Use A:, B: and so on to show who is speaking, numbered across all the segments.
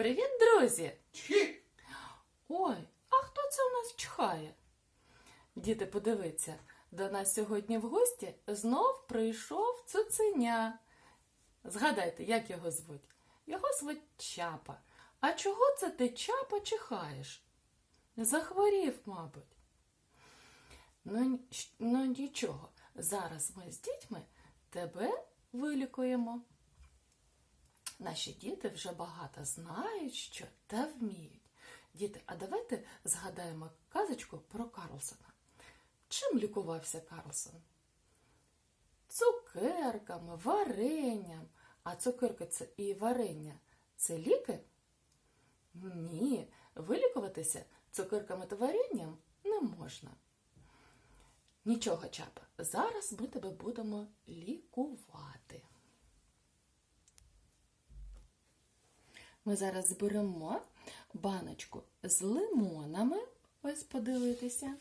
A: Привіт, друзі!
B: Чхі!
A: Ой, а хто це у нас чхає? Діти, подивіться, до нас сьогодні в гості знов прийшов цуценя. Згадайте, як його звуть? Його звуть Чапа. А чого це ти чапа чихаєш? Захворів, мабуть. Ну, ну нічого, зараз ми з дітьми тебе вилікуємо. Наші діти вже багато знають, що та вміють. Діти, а давайте згадаємо казочку про Карлсона. Чим лікувався Карлсон? Цукерками, варенням. А цукерки це і варення це ліки? Ні, вилікуватися цукерками та варенням не можна. Нічого, чапа, зараз ми тебе будемо лікувати. Ми зараз зберемо баночку з лимонами, ось подивитися,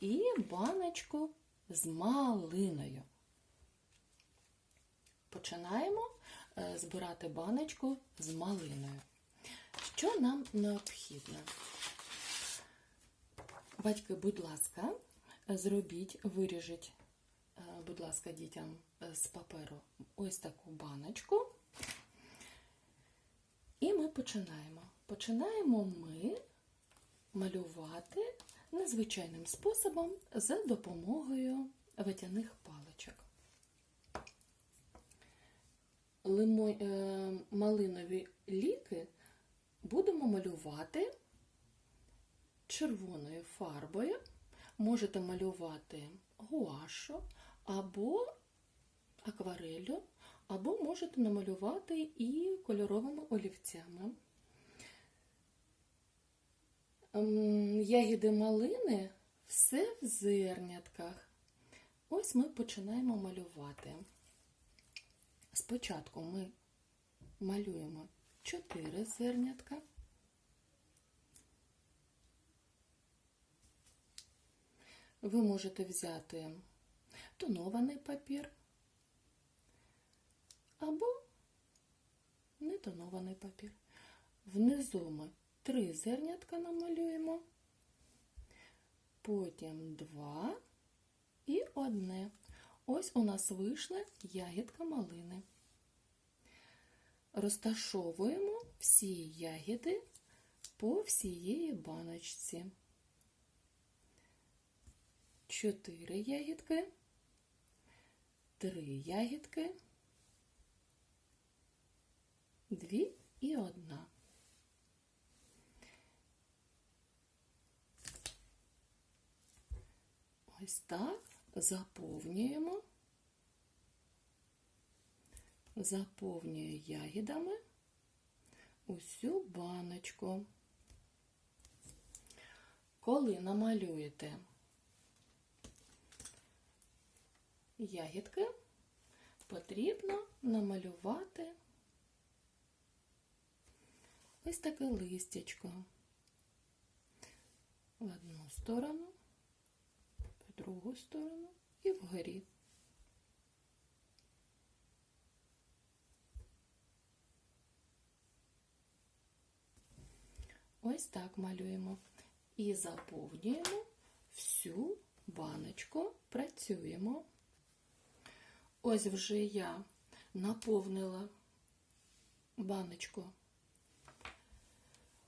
A: і баночку з малиною. Починаємо е, збирати баночку з малиною. Що нам необхідно? Батьки, будь ласка, зробіть, виріжіть, е, будь ласка, дітям е, з паперу ось таку баночку. І ми починаємо. Починаємо ми малювати незвичайним способом за допомогою водяних паличок. Лимо... е, малинові ліки будемо малювати червоною фарбою. Можете малювати гуашу або аквареллю, або можете намалювати і кольоровими олівцями. Ем, Ягіди малини все в зернятках. Ось ми починаємо малювати. Спочатку ми малюємо 4 зернятка. Ви можете взяти тонований папір або нетонований папір. Внизу ми три зернятка намалюємо, потім два і одне. Ось у нас вийшла ягідка малини. Розташовуємо всі ягіди по всієї баночці. Чотири ягідки, три ягідки, дві і одна. Ось так заповнюємо, заповнюю ягідами усю баночку. Коли намалюєте ягідки, потрібно намалювати ось таке листячко в одну сторону, в другу сторону і вгорі. Ось так малюємо і заповнюємо всю баночку, працюємо. Ось вже я наповнила баночку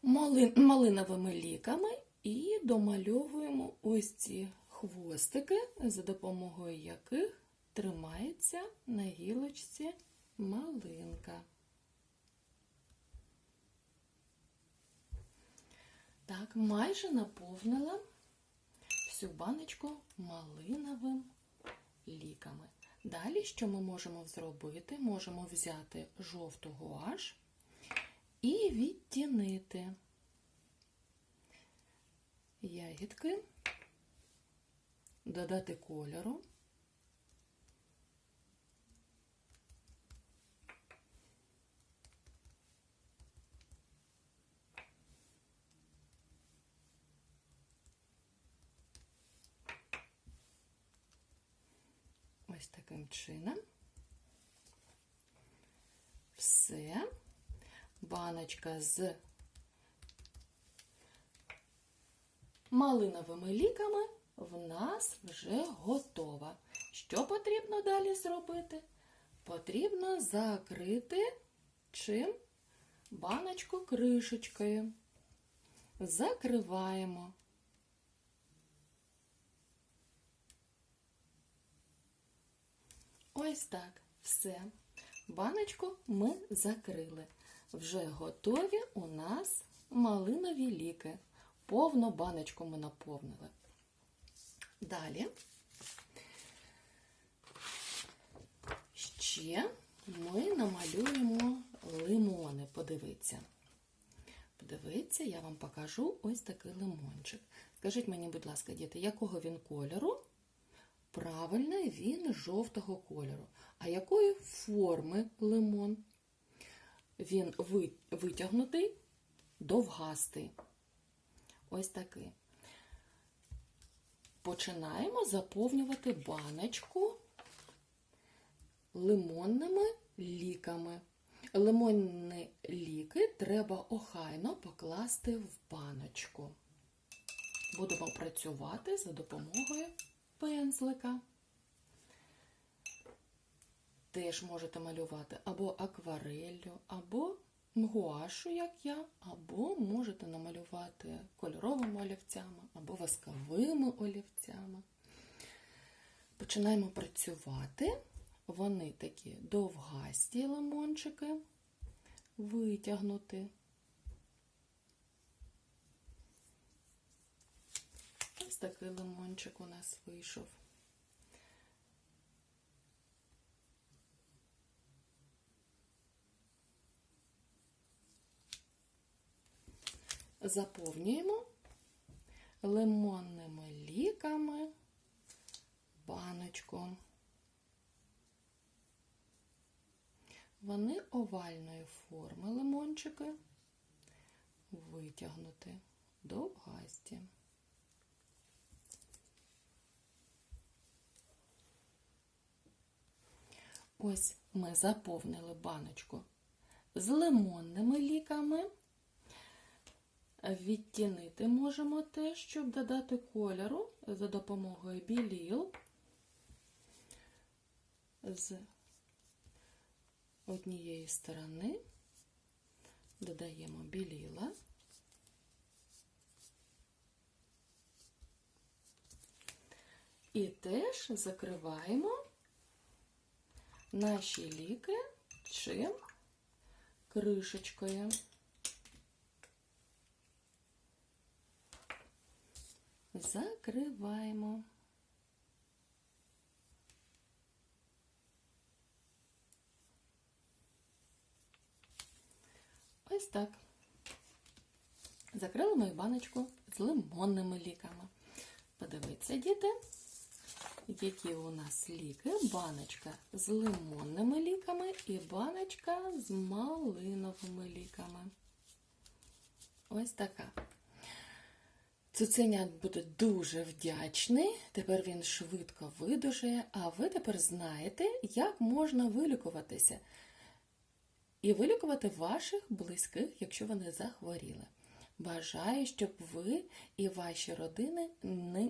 A: малиновими ліками і домальовуємо ось ці хвостики, за допомогою яких тримається на гілочці малинка. Так, майже наповнила всю баночку малиновим ліками. Далі, що ми можемо зробити? Можемо взяти жовту гуаш і відтінити ягідки, додати кольору. Ось таким чином. Все. Баночка з малиновими ліками в нас вже готова. Що потрібно далі зробити? Потрібно закрити чим баночку кришечкою. Закриваємо. Ось так. Все. Баночку ми закрили. Вже готові у нас малинові ліки. Повну баночку ми наповнили. Далі ще ми намалюємо лимони. Подивіться. Подивіться, я вам покажу ось такий лимончик. Скажіть мені, будь ласка, діти, якого він кольору? Правильно, він жовтого кольору. А якої форми лимон? Він ви- витягнутий, довгастий. Ось такий. Починаємо заповнювати баночку лимонними ліками. Лимонні ліки треба охайно покласти в баночку. Будемо працювати за допомогою пензлика. Теж можете малювати або аквареллю, або гуашу, як я, або можете намалювати кольоровими олівцями, або восковими олівцями. Починаємо працювати. Вони такі довгасті лимончики, витягнути. Ось такий лимончик у нас вийшов. Заповнюємо лимонними ліками баночку. Вони овальної форми лимончики витягнути довгасті. Ось ми заповнили баночку з лимонними ліками. Відтінити можемо теж, щоб додати кольору за допомогою біліл з однієї сторони додаємо біліла. І теж закриваємо наші ліки чим кришечкою. Закриваємо. Ось так. Закрили мою баночку з лимонними ліками. Подивіться, діти, які у нас ліки. Баночка з лимонними ліками і баночка з малиновими ліками. Ось така. Цуценя буде дуже вдячний. Тепер він швидко видужає, а ви тепер знаєте, як можна вилікуватися. І вилікувати ваших близьких, якщо вони захворіли. Бажаю, щоб ви і ваші родини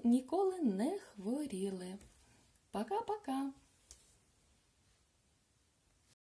A: ніколи не хворіли. Пока-пока!